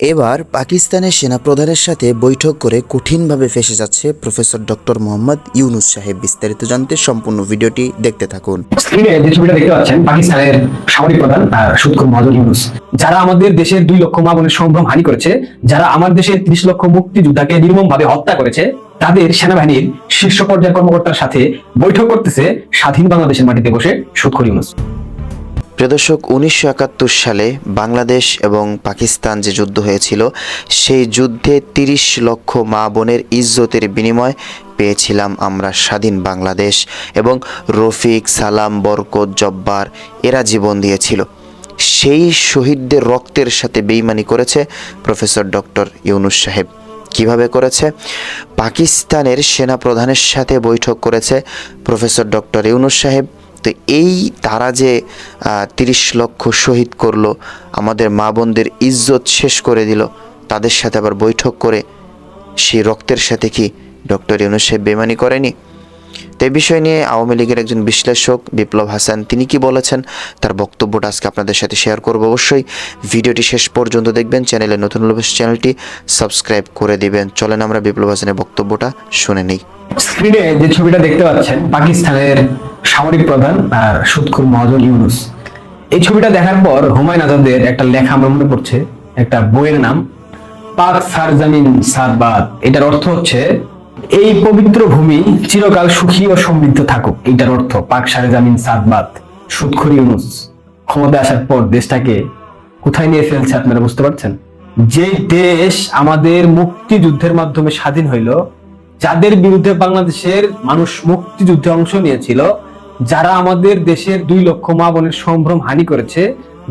এবার পাকিস্তানের সেনাপ্রধানের সাথে বৈঠক করে কঠিনভাবে ফেসে যাচ্ছে প্রফেসর ডক্টর মোহাম্মদ ইউনুস সাহেব। বিস্তারিত জানতে সম্পূর্ণ ভিডিওটি দেখতে থাকুন। স্ক্রিনে যে ছবিটা দেখতে পাচ্ছেন পাকিস্তানের সামরিক প্রধান আহ, সুদখোর মহাজন ইউনুস। যারা আমাদের দেশের দুই লক্ষ মা বোনের সম্ভ্রম হানি করেছে যারা আমার দেশের ত্রিশ লক্ষ মুক্তিযোদ্ধাকে নির্মম ভাবে হত্যা করেছে তাদের সেনাবাহিনীর শীর্ষ পর্যায়ের কর্মকর্তার সাথে বৈঠক করতেছে স্বাধীন বাংলাদেশের মাটিতে বসে সুদখোর ইউনুস। প্রিয় দর্শক, উনিশশো সালে বাংলাদেশ এবং পাকিস্তান যে যুদ্ধ হয়েছিল, সেই যুদ্ধে তিরিশ লক্ষ মা বোনের ইজ্জতের বিনিময় পেয়েছিলাম আমরা স্বাধীন বাংলাদেশ এবং রফিক, সালাম, বরকত, জব্বার এরা জীবন দিয়েছিল। সেই শহীদদের রক্তের সাথে বেইমানি করেছে প্রফেসর ডক্টর ইউনুস সাহেব। কীভাবে করেছে? পাকিস্তানের সেনা প্রধানের সাথে বৈঠক করেছে প্রফেসর ডক্টর ইউনুস সাহেব। তো এই তারা যে তিরিশ লক্ষ শহীদ করল, আমাদের মা বোনদের ইজ্জত শেষ করে দিল, তাদের সাথে আবার বৈঠক করে সেই রক্তের সাথে কি ডক্টর ইউনুসেফ বেমানি করেনি? তো এই বিষয় নিয়ে আওয়ামী লীগের একজন বিশ্লেষক বিপ্লব হাসান, তিনি কি বলেছেন তার বক্তব্যটা আজকে আপনাদের সাথে শেয়ার করব অবশ্যই। ভিডিওটি শেষ পর্যন্ত দেখবেন চ্যানেলে নতুন চ্যানেলটি সাবস্ক্রাইব করে দিবেন। চলেন আমরা বিপ্লব হাসানের বক্তব্যটা শুনে নিই। স্ক্রিনে যে ছবিটা দেখতে পাচ্ছেন, পাকিস্তানের সামরিক প্রধান সুদখোর মহাজন ইউনুস। এই ছবিটা দেখার পর হুমায়ুন আজাদের একটা লেখা আমার মনে পড়ছে, একটা বইয়ের নাম, পাক সারজামিন সাদবাদ এটার অর্থ হচ্ছে এই পবিত্র ভূমি চিরকাল সুখী ও সমৃদ্ধ থাকুক, এটার অর্থ পাক সারজামিন সাদবাদ। সুদখোর ইউনুস, ক্ষমতায় আসার পর দেশটাকে কোথায় নিয়ে ফেলছে আপনারা বুঝতে পারছেন? যে দেশ আমাদের মুক্তিযুদ্ধের মাধ্যমে স্বাধীন হইল, যাদের বিরুদ্ধে বাংলাদেশের মানুষ মুক্তিযুদ্ধে অংশ নিয়েছিল, যারা আমাদের দেশের দুই লক্ষ মা বোনের সম্ভ্রম হানি করেছে,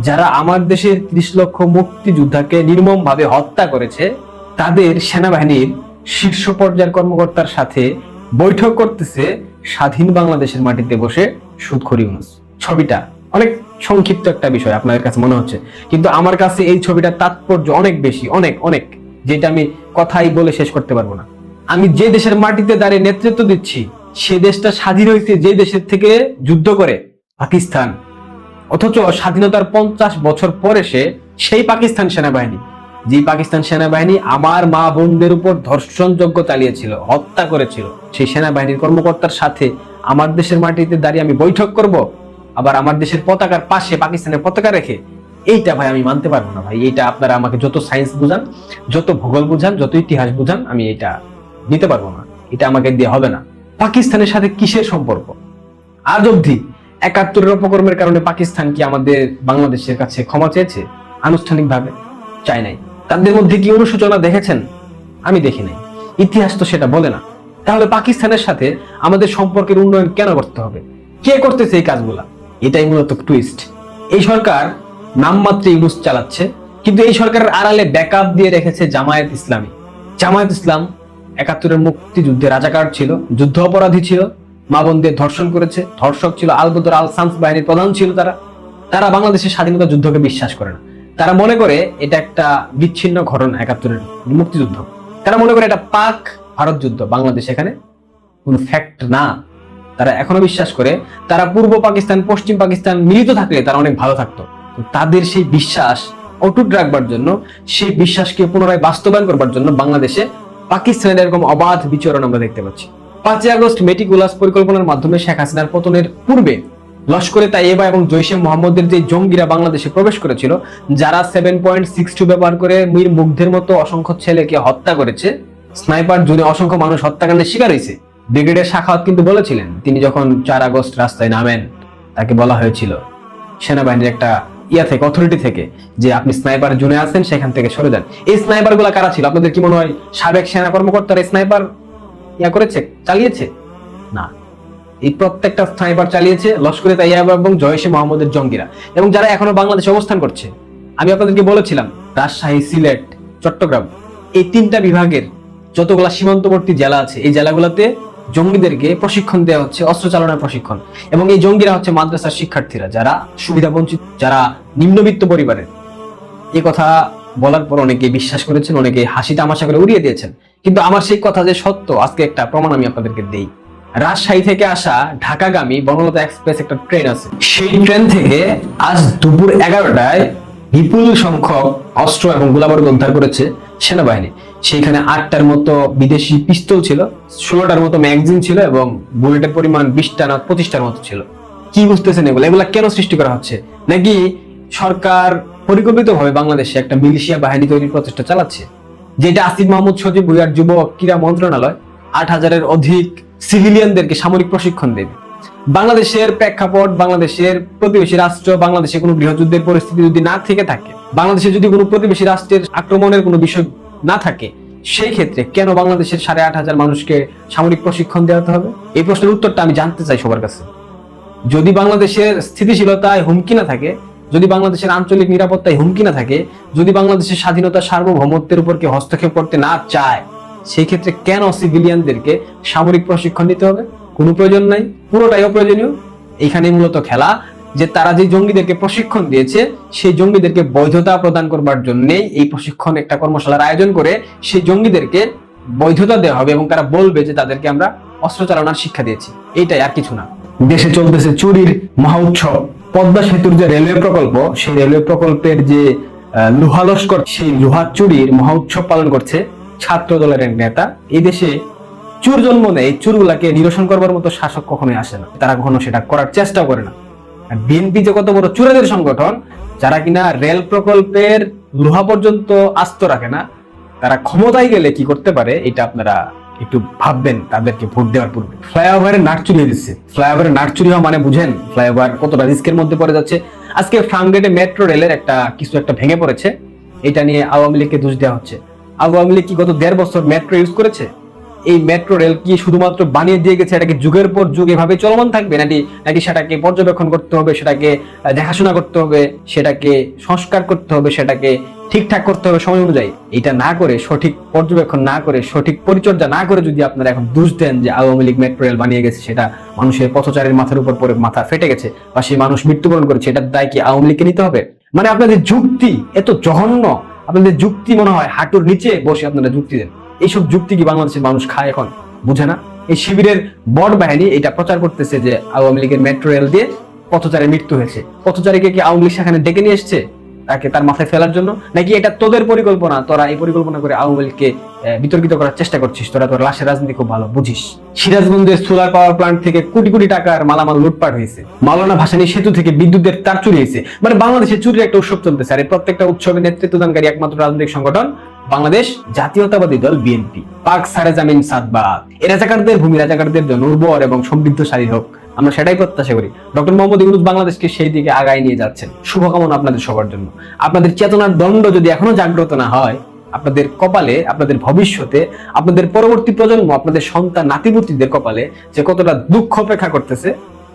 যারা আমার দেশের ত্রিশ লক্ষ মুক্তিযোদ্ধাকে নির্মম ভাবে হত্যা করেছে, তাদের সেনাবাহিনীর শীর্ষ পর্যায়ের কর্মকর্তার সাথে বৈঠক করতেছে স্বাধীন বাংলাদেশের মাটিতে বসে সুদখরি ইউনুস। ছবিটা অনেক সংক্ষিপ্ত একটা বিষয় আপনাদের কাছে মনে হচ্ছে। কিন্তু আমার কাছে এই ছবিটার তাৎপর্য অনেক বেশি, অনেক অনেক, যেটা আমি কথাই বলে শেষ করতে পারব না। আমি যে দেশের মাটিতে দাঁড়িয়ে নেতৃত্ব দিচ্ছি, সে দেশটা স্বাধীন হয়েছে যে দেশের থেকে যুদ্ধ করে, পাকিস্তান। অথচ স্বাধীনতার পঞ্চাশ বছর পরে সে সেই পাকিস্তান সেনাবাহিনী। যে পাকিস্তান সেনাবাহিনী আমার মা বোনদের উপর ধর্ষণযজ্ঞ চালিয়েছিল, হত্যা করেছিল, সেই সেনাবাহিনীর কর্মকর্তার সাথে আমার দেশের মাটিতে দাঁড়িয়ে আমি বৈঠক করব, আবার আমার দেশের পতাকার পাশে পাকিস্তানের পতাকা রেখে, এইটা ভাই আমি মানতে পারব না ভাই, এইটা আপনারা আমাকে যত সায়েন্স বুঝান, যত ভূগোল বুঝান, যত ইতিহাস বুঝান, আমি এটা নিতে পারব না, এটা আমাকে দিয়ে হবে না। পাকিস্তানের সাথে কিসের সম্পর্ক? আজ অবধি একাত্তরের অপকর্মের কারণে পাকিস্তান কি আমাদের বাংলাদেশের কাছে ক্ষমা চেয়েছে? আনুষ্ঠানিকভাবে চাই নাই। তাদের মধ্যে কি অনুশোচনা দেখেছেন? আমি দেখি নাই। ইতিহাস তো সেটা বলে না। তাহলে পাকিস্তানের সাথে আমাদের সম্পর্কের উন্নয়ন কেন করতে হবে? কে করতেছে এই কাজগুলা? এটাই মূলত টুইস্ট এই সরকার নামমাত্র ইউনুস চালাচ্ছে, কিন্তু এই সরকারের আড়ালে ব্যাকআপ দিয়ে রেখেছে জামায়াত ইসলামী। জামায়াত ইসলাম একাত্তরের মুক্তিযুদ্ধে রাজাকার ছিল, যুদ্ধ অপরাধী ছিল, মা বোনদের ধর্ষণ করেছে, ধর্ষক ছিল আলবদর আল সান্স বাহিনীর প্রধান ছিল তারা। তারা বাংলাদেশের স্বাধীনতা যুদ্ধকে বিশ্বাস করে না। তারা মনে করে এটা একটা বিচ্ছিন্ন ঘটনা, একাত্তরের মুক্তিযুদ্ধ। তারা মনে করে এটা পাক ভারত যুদ্ধ, বাংলাদেশ এখানে কোনো ফ্যাক্ট না। তারা এখনও বিশ্বাস করে, তারা পূর্ব পাকিস্তান, পশ্চিম পাকিস্তান মিলিত থাকলে তারা অনেক ভালো থাকতো। তাদের সেই বিশ্বাস অটুট রাখবার জন্য, সেই বিশ্বাসকে পুনরায় বাস্তবায়ন করবার জন্য বাংলাদেশে পাকিস্তানের এরকম অবাধ বিচরণ আমরা দেখতে পাচ্ছি। পাঁচই আগস্ট মেটিকুলাস পরিকল্পনার মাধ্যমে শেখ হাসিনার পতনের পূর্বে লস্করে তাইয়েবা এবং জৈশে মোহাম্মদের যে জঙ্গিরা বাংলাদেশে প্রবেশ করেছিল, যারা সেভেন পয়েন্ট সিক্স টু ব্যবহার করে মীর মুগ্ধের মতো অসংখ্য ছেলেকে হত্যা করেছে, স্নাইপার জুনে অসংখ্য মানুষ হত্যাকাণ্ডের শিকার হয়েছে। ব্রিগেডের শাখাওয়াত কিন্তু বলেছিলেন, তিনি যখন চার আগস্ট রাস্তায় নামেন, তাকে বলা হয়েছিল সেনাবাহিনীর একটা ইয়া থেকে অথরিটি থেকে, যে আপনি স্নাইপার জুনে আছেন, সেখান থেকে সরে যান। এই স্নাইপারগুলা কারা ছিল? আপনাদের কি মনে হয় সাবেক সেনা কর্মকর্তারা স্নাইপার ইয়া করেছে, চালিয়েছে? এই প্রত্যেকটা স্নাইপার চালিয়েছে লস্করে তাইয়াবা এবং জয়সে মোহাম্মদের জঙ্গিরা। এবং যারা এখনও বাংলাদেশে অবস্থান করছে, আমি আপনাদেরকে বলেছিলাম, রাজশাহী, সিলেট, চট্টগ্রাম, এই তিনটা বিভাগের যতগুলা সীমান্তবর্তী জেলা আছে, এই জেলাগুলোতে জঙ্গিদেরকে প্রশিক্ষণ দেওয়া হচ্ছে, অস্ত্র চালনার প্রশিক্ষণ। এবং এই জঙ্গিরা হচ্ছে মাদ্রাসার শিক্ষার্থীরা, যারা সুবিধা বঞ্চিত যারা নিম্নবিত্ত পরিবারের। এই কথা বলার পর অনেকে বিশ্বাস করেছেন অনেকে হাসি তামাশা করে উড়িয়ে দিয়েছেন। কিন্তু আমার সেই কথা যে সত্য, আজকে একটা প্রমাণ আমি আপনাদেরকে দেই। রাজশাহী থেকে আসা ঢাকাগামী বনলতা এক্সপ্রেস একটা ট্রেন আছে। সেই ট্রেন থেকে আজ দুপুর এগারোটায় বিপুল সংখ্যক অস্ত্র এবং গোলাবারুদ উদ্ধার করেছে সেনাবাহিনী। সেইখানে আটটার মতো বিদেশি পিস্তল ছিল, ষোলোটার মতো ম্যাগজিন ছিল এবং বুলেটের পরিমাণ বিশটা না পঁচিশটার মতো ছিল। কি বুঝতেছেন এগুলো? এগুলা কেন সৃষ্টি করা হচ্ছে? নাকি সরকার পরিকল্পিতভাবে বাংলাদেশে একটা মিলিশিয়া বাহিনী তৈরির প্রচেষ্টা চালাচ্ছে? যেটা আসিফ মাহমুদ সজিব ভুইয়ার যুব ক্রীড়া মন্ত্রণালয় আট হাজারের অধিক সিভিলিয়ানদেরকে সামরিক প্রশিক্ষণ দেবে। বাংলাদেশের প্রেক্ষাপট, বাংলাদেশের প্রতিবেশী রাষ্ট্র, বাংলাদেশে কোনো গৃহযুদ্ধের পরিস্থিতি যদি না থেকে থাকে, বাংলাদেশে যদি কোনো প্রতিবেশী রাষ্ট্রের আক্রমণের কোনো বিষয় না থাকে, সেই ক্ষেত্রে কেন বাংলাদেশের সাড়ে আট হাজার মানুষকে সামরিক প্রশিক্ষণ দেওয়াতে হবে? এই প্রশ্নের উত্তরটা আমি জানতে চাই সবার কাছে। যদি বাংলাদেশের স্থিতিশীলতায় হুমকি না থাকে, যদি বাংলাদেশের আঞ্চলিক নিরাপত্তায় হুমকি না থাকে, যদি বাংলাদেশের স্বাধীনতা সার্বভৌমত্বের উপর কেউ হস্তক্ষেপ করতে না চায় সেই ক্ষেত্রে কেন সিভিলিয়ানদেরকে সামরিক প্রশিক্ষণ দিতে হবে? কোনো প্রয়োজন নাই, পুরোটাই অপ্রয়োজনীয়। এখানে মূলত খেলা, যে তারা যে জঙ্গিদেরকে প্রশিক্ষণ দিয়েছে, সেই জঙ্গিদেরকে বৈধতা প্রদান করবার জন্যই এই প্রশিক্ষণ একটা কর্মশালার আয়োজন করে সেই জঙ্গিদেরকে বৈধতা দেওয়া হবে এবং তারা বলবে যে তাদেরকে আমরা অস্ত্র চালানোর শিক্ষা দিয়েছি। এইটাই আর কিছু না। দেশে চলতেছে চুরির মহা উৎসব। পদ্মা সেতুর যে রেলওয়ে প্রকল্প, সেই রেলওয়ে প্রকল্পের যে লোহা লস্কর সেই লোহা চুরির মহা উৎসব পালন করছে। ছাত্র দলের এক নেতা এই দেশে চুর জন্ম নেয় এই চুরগুলাকে নিরসন করবার মতো শাসক কখনোই আসে না তারা কখনো সেটা করার চেষ্টা করে না বিএনপি যে কত বড় চুরাদের সংগঠন যারা কিনা রেল প্রকল্পের লোহা পর্যন্ত আস্ত রাখে না তারা ক্ষমতায় গেলে কি করতে পারে এটা আপনারা একটু ভাববেন তাদেরকে ভোট দেওয়ার পূর্বে ফ্লাইওভারের নাট চুরি দিচ্ছে ফ্লাইওভারের নাট চুরি হওয়া মানে বুঝেন ফ্লাইওভার কতটা রিস্কের মধ্যে পড়ে যাচ্ছে আজকে ফ্রামগেটে মেট্রো রেলের একটা কিছু একটা ভেঙে পড়েছে এটা নিয়ে আওয়ামী লীগকে দোষ দেওয়া হচ্ছে আওয়ামী লীগ কি গত দেড় বছর মেট্রো ইউজ করেছে? এই মেট্রো রেল কি শুধুমাত্র বানিয়ে দিয়ে গেছে? এটাকে যুগের পর যুগ এভাবে চলমান থাকবে? নাকি নাকি সেটাকে পর্যবেক্ষণ করতে হবে, সেটাকে দেখাশোনা করতে হবে, সেটাকে সংস্কার করতে হবে, সেটাকে ঠিকঠাক করতে হবে সময় অনুযায়ী? এটা না করে, সঠিক পর্যবেক্ষণ না করে, সঠিক পরিচর্যা না করে যদি আপনারা এখন দোষ দেন যে আওয়ামী লীগ মেট্রো রেল বানিয়ে গেছে, সেটা মানুষের পথচারীর মাথার উপর পরে মাথা ফেটে গেছে বা সেই মানুষ মৃত্যুবরণ করেছে, এটার দায় কি আওয়ামী লীগকে নিতে হবে? মানে আপনাদের যুক্তি এত জঘন্য আপনাদের যুক্তি মনে হয়, হাঁটুর নিচে বসে আপনারা যুক্তি দেন। এইসব যুক্তি কি বাংলাদেশের মানুষ খায় এখন? বুঝে না? এই শিবিরের বড় বাহিনী এটা প্রচার করতেছে যে আওয়ামী লীগের মেট্রো রেল দিয়ে পথচারে মৃত্যু হয়েছে। পথচারীকে কি আওয়ামী লীগ সেখানে ডেকে নিয়ে এসছে? তাকে তার মাথায় ফেলার জন্য? নাকি এটা তোদের পরিকল্পনা? তোরা এই পরিকল্পনা করে আওয়ামী লীগকে বিতর্কিত করার চেষ্টা করছিস? তোরা তোর লাশের রাজনীতি খুব ভালো, বুঝিস? সিরাজগঞ্জের সোলার পাওয়ার প্লান্ট থেকে কোটি কোটি টাকার মালামাল লুটপাট হয়েছে। মাওলানা ভাসানী সেতু থেকে বিদ্যুতের তার চুরি হয়েছে। মানে বাংলাদেশে চুরির একটা উৎসব চলতেছে। আর এই প্রত্যেকটা উৎসবে নেতৃত্বদানকারী একমাত্র রাজনৈতিক সংগঠন বাংলাদেশ জাতীয়তাবাদী দল বিএনপি। পাক সারে জামিন সাদবাদ এ রাজাকারদের ভূমি, রাজাকারদের জন্য উর্বর এবং সমৃদ্ধশালী হোক। আমরা সেটাই প্রত্যাশা করি। ডক্টর মোহাম্মদ ইউনুস বাংলাদেশকে সেই দিকে আগায় নিয়ে যাচ্ছেন। শুভকামনা আপনাদের সবার জন্য। আপনাদের চেতনার দণ্ড যদি এখনও জাগ্রত না হয়, আপনাদের কপালে, আপনাদের ভবিষ্যতে, আপনাদের পরবর্তী প্রজন্ম, আপনাদের সন্তান নাতিপুতিদের কপালে যে কতটা দুঃখ অপেক্ষা করতেছে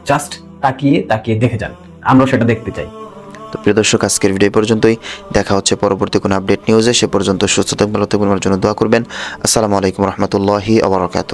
জাস্ট তাকিয়ে তাকিয়ে দেখে যান। আমরা সেটা দেখতে চাই। তো প্রিয় দর্শক, আজকের ভিডিও পর্যন্তই। দেখা হচ্ছে পরবর্তী কোনো আপডেট নিউজে সে পর্যন্ত সুস্থ থাকবেন ভালো থাকবেন আমার জন্য দোয়া করবেন। আসসালামু আলাইকুম রহমতুল্লাহি আবরকাত